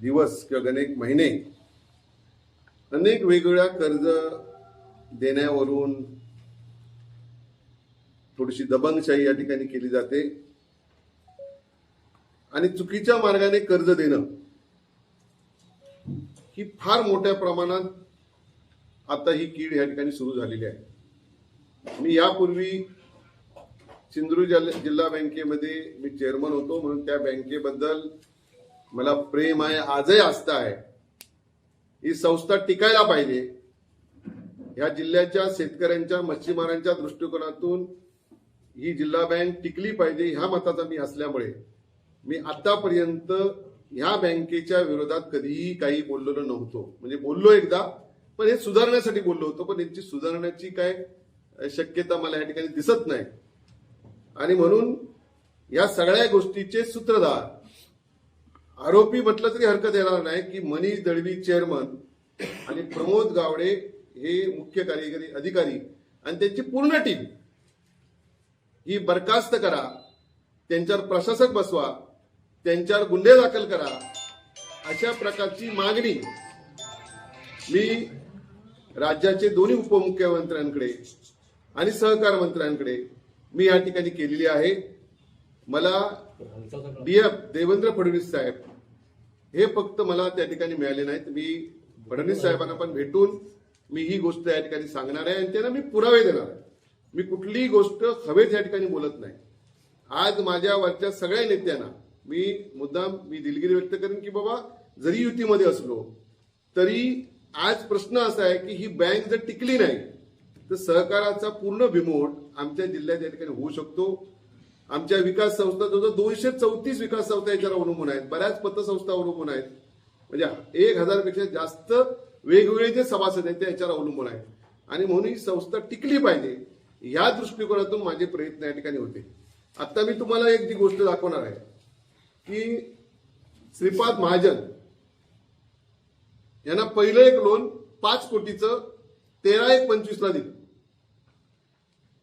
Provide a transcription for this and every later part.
दिवस किंवा अनेक महिने अनेक वेगवेगळ्या कर्ज देण्यावरून थोडीशी दबंगशाही या ठिकाणी केली जाते. आणि चुकीच्या मार्गाने कर्ज देणं ही फार मोठ्या प्रमाणात आता ही कीड या ठिकाणी सुरू झालेली आहे. मी यापूर्वी सिंधुदुर्ग जिल्हा जिल्हा बँकेमध्ये मी चेअरमन होतो म्हणून त्या बँकेबद्दल मला प्रेम आहे आजही आस्था आहे. ही संस्था टिकायला पाहिजे. या जिल्ह्याच्या शेतकऱ्यांच्या मच्छीमारांच्या दृष्टिकोनातून ही जिल्हा बँक टिकली पाहिजे ह्या मताचा मी असल्यामुळे मी आतापर्यंत ह्या बँकेच्या विरोधात कधीही काही बोललेलो नव्हतो. म्हणजे बोललो एकदा पण हे सुधारण्यासाठी बोललो होतो पण यांची सुधारण्याची काय शक्यता मला या ठिकाणी दिसत नाही. आणि म्हणून या सगळ्या गोष्टीचे सूत्रधार आरोपी म्हटलं तरी हरकत येणार नाही की मनीष दळवी चेअरमन आणि प्रमोद गावडे हे मुख्य कार्यकारी अधिकारी आणि त्यांची पूर्ण टीम ही बरखास्त करा त्यांच्यावर प्रशासक बसवा त्यांच्यावर गुन्हे दाखल करा अशा प्रकारची मागणी मी राज्याचे दोन्ही उपमुख्यमंत्र्यांकडे आणि सहकार मंत्र्यांकडे मी या ठिकाणी केलेली आहे. मला डीएफ देवेंद्र फडणवीस साहेब हे फक्त मला त्या ठिकाणी मिळाले नाहीत. मी फडणवीस साहेबांना पण भेटून मी ही गोष्ट या ठिकाणी सांगणार आहे आणि त्यांना मी पुरावे देणार आहे. मी कुठलीही गोष्ट हवेत या ठिकाणी बोलत नाही. आज माझ्यावरच्या सगळ्या नेत्यांना मी मुद्दाम मी दिलगिरी व्यक्त करेन की बाबा जरी युतीमध्ये असलो तरी आज प्रश्न असा आहे की ही बँक जर टिकली नाही तर सहकाराचा पूर्ण बिमोड आमच्या जिल्ह्यात या ठिकाणी होऊ शकतो. आमच्या विकास संस्था जवळजवळ दोनशे चौतीस विकास संस्था याच्यावर अवलंबून आहेत बऱ्याच पतसंस्था अवलंबून आहेत म्हणजे एक हजारपेक्षा जास्त वेगवेगळे जे सभासद आहेत ते याच्यावर अवलंबून आहेत आणि म्हणून ही संस्था टिकली पाहिजे या दृष्टिकोनातून माझे प्रयत्न या ठिकाणी होते. आता मी तुम्हाला एक जी गोष्ट दाखवणार आहे की श्रीपाद महाजन यांना पहिलं एक लोन पाच कोटीचं तेरा एक पंचवीसला दिलं.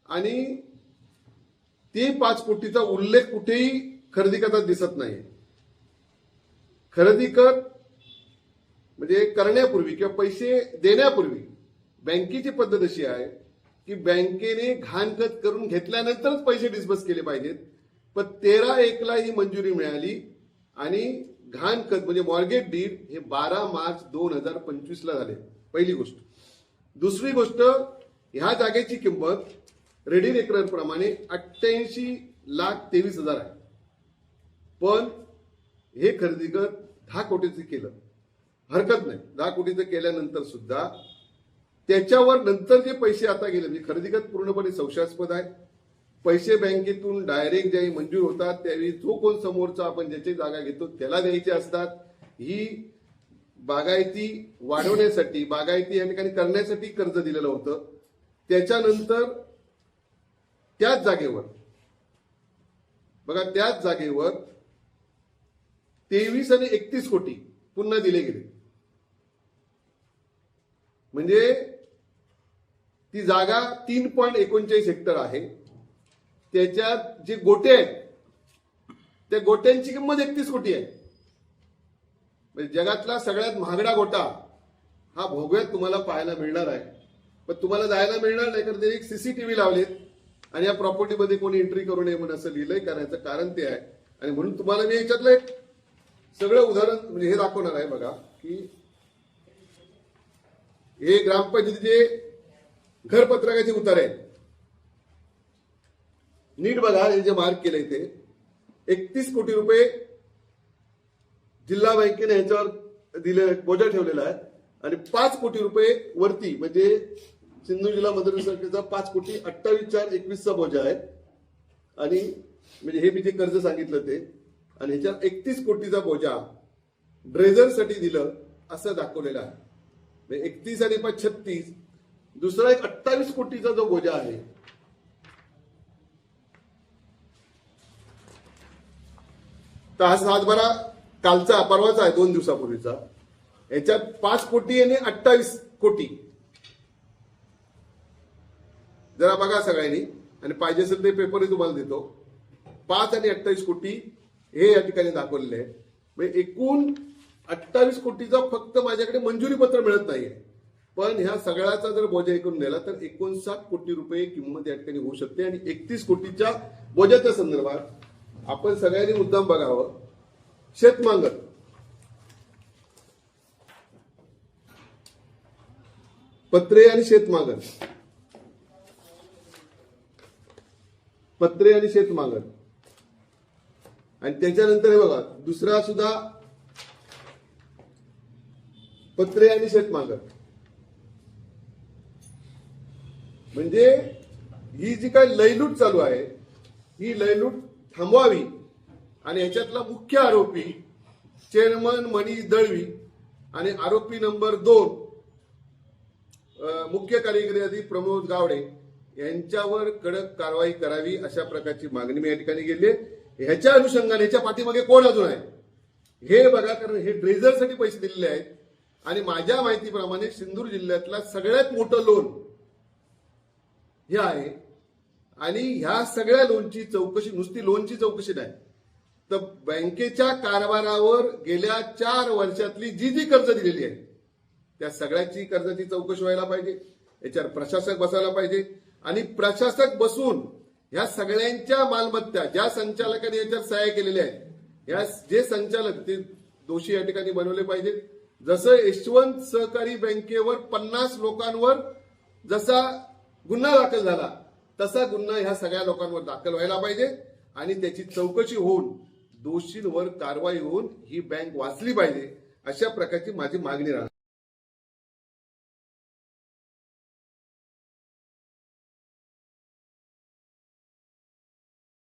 आणि ती पाच कोटीचा उल्लेख कुठेही खरेदी करताना दिसत नाही. खरेदी कर म्हणजे करण्यापूर्वी किंवा पैसे देण्यापूर्वी बँकेची पद्धत अशी आहे की बँकेने घाणखत करून घेतल्यानंतरच पैसे डिस्बस केले पाहिजेत. पण तेरा एकला ही मंजुरी मिळाली आणि घाणखत म्हणजे मॉर्गेट डीड हे बारा मार्च दोन हजार पंचवीसला झाले. पहिली गोष्ट. दुसरी गोष्ट ह्या जागेची किंमत रेडी रेकरर प्रमाणे अठ्ठ्याऐंशी लाख तेवीस हजार आहे. पण हे खरेदी कर दहा कोटीचं केलं. हरकत नाही. दहा कोटीचं केल्यानंतर सुद्धा त्याच्यावर नंतर जे पैसे आता गेले म्हणजे खरेदी खत पूर्णपणे संशयास्पद आहे. पैसे बँकेतून डायरेक्ट ज्यावेळी मंजूर होतात त्यावेळी जो कोण समोरचा आपण ज्याची जागा घेतो त्याला द्यायचे असतात. ही बागायती वाढवण्यासाठी बागायती या ठिकाणी करण्यासाठी कर्ज दिलेलं होतं. त्याच्यानंतर त्याच जागेवर. बघा त्याच जागेवर तेवीस आणि एकतीस कोटी पुन्हा दिले गेले. म्हणजे ती जागा तीन पॉईंट एकोणचाळीस हेक्टर आहे. त्याच्यात जे गोटे आहेत त्या गोट्यांची किंमत एकतीस कोटी आहे. म्हणजे जगातला सगळ्यात महागडा गोटा हा भोगव्यात तुम्हाला पाहायला मिळणार आहे. पण तुम्हाला जायला मिळणार नाही कारण ते एक सीसीटीव्ही लावलेत. आणि या प्रॉपर्टीमध्ये कोणी एंट्री करू नये म्हणून असं लिहिलंय करायचं कारण ते आहे. आणि म्हणून तुम्हाला मी याच्यातलं एक सगळं उदाहरण म्हणजे हे दाखवणार आहे बघा की हे ग्रामपंचायतीचे घरपत्रकाचे उतार आहेत. नीट बघा हे जे मार्क केलंय ते. एकतीस कोटी रुपये जिल्हा बँकेने ह्याच्यावर दिले बोजा ठेवलेला आहे. आणि पाच कोटी रुपये वरती म्हणजे सिंधू जिल्हा मतदारसंघाचा पाच कोटी अठ्ठावीस चार एकवीसचा बोजा आहे. आणि म्हणजे हे मी जे कर्ज सांगितलं ते आणि ह्याच्यात एकतीस कोटीचा बोजा ड्रेझरसाठी दिलं असं दाखवलेलं आहे. म्हणजे एकतीस आणि पाच छत्तीस दुसरा एक अठ्ठावीस कोटीचा जो बोजा आहे तर हा सातबारा कालचा परवाचा आहे दोन दिवसापूर्वीचा. याच्यात पाच कोटी आणि अठ्ठावीस कोटी. जरा बघा सगळ्यांनी. आणि पाहिजे असेल ते पेपरही तुम्हाला देतो. पाच आणि अठ्ठावीस कोटी हे या ठिकाणी दाखवलेले आहे म्हणजे एकूण अठ्ठावीस कोटीचा फक्त माझ्याकडे मंजुरी पत्र मिळत नाहीये. पण ह्या सगळ्याचा जर बोजा ऐकून नेला तर एकोणसाठ कोटी रुपये किंमत या ठिकाणी होऊ शकते आणि एकतीस कोटीच्या बोजाच्या संदर्भात आपण सगळ्यांनी मुद्दाम बघावं. शेतमांगत पत्रे आणि शेतमागत पत्रे आणि शेतमागत आणि त्याच्यानंतर हे बघा दुसरा सुद्धा पत्रे आणि शेतमागत म्हणजे ही जी काय लयलूट चालू आहे ही लयलूट थांबवावी आणि याच्यातला मुख्य आरोपी चेअरमन मनीष दळवी आणि आरोपी नंबर दोन मुख्य कार्यकारी अधिकारी प्रमोद गावडे यांच्यावर कडक कारवाई करावी अशा प्रकारची मागणी मी या ठिकाणी केली आहे. ह्याच्या अनुषंगाने याच्या पाठीमागे कोण अजून आहे? हे बघा कारण हे ड्रेझरसाठी पैसे दिलेले आहेत. आणि माझ्या माहितीप्रमाणे सिंधुदुर्ग जिल्ह्यातला सगळ्यात मोठं लोन हे आहे. आणि ह्या सगळ्या लोनची चौकशी नुसती लोनची चौकशी नाही. तर बँकेच्या कारभारावर गेल्या चार वर्षातली जी जी कर्ज दिलेली आहे त्या सगळ्याची कर्जाची चौकशी व्हायला पाहिजे. याच्यावर प्रशासक बसायला पाहिजे. आणि प्रशासक बसून ह्या सगळ्यांच्या मालमत्ता ज्या संचालकांनी याच्यात सहाय्य केलेल्या आहेत या जे संचालक ते दोषी या ठिकाणी बनवले पाहिजेत. जसं यशवंत सहकारी बँकेवर पन्नास लोकांवर जसा गुन्हा दाखल झाला तसा गुन्हा ह्या सगळ्या लोकांवर दाखल व्हायला पाहिजे आणि त्याची चौकशी होऊन दोषींवर कारवाई होऊन ही बँक वाचली पाहिजे अशा प्रकारची माझी मागणी राहणार.